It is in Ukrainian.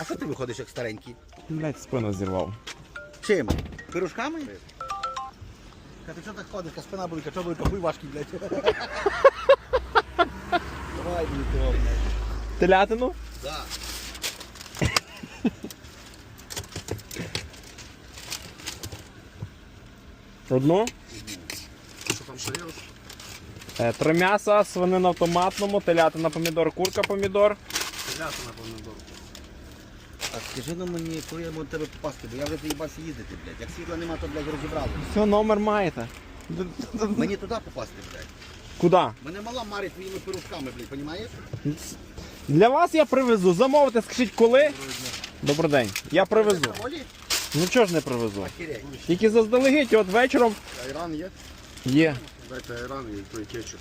А що ти виходиш як старенький? Блять, спину зірвав. Чим? Пирожками? Ка ти що так ходиш, ка спина болить, що болить, хуй важкий, блядь. Давай, мені того, блядь. Телятину? Да. Одну. Що там шаріш? Е, Три м'яса, свинина в томатному, телятина помідор, курка помідор. Стріляти на помідорку. А скажи ну мені, коли я можу тебе попасти, бо я вже заїбався їздити, блядь. Як світла нема, то, блядь, розібрали. Все, номер маєте. Мені туди попасти, блядь. Куди? Мене мала марить твоїми пирожками, блядь, понімаєш? Для вас я привезу. Замовите, скажіть коли. Добрий день. Я привезу. Волі? Ну чого ж не привезу? Охереть. Тільки заздалегідь, от вечором Айран є? є. Дайте айран і той кетчуп.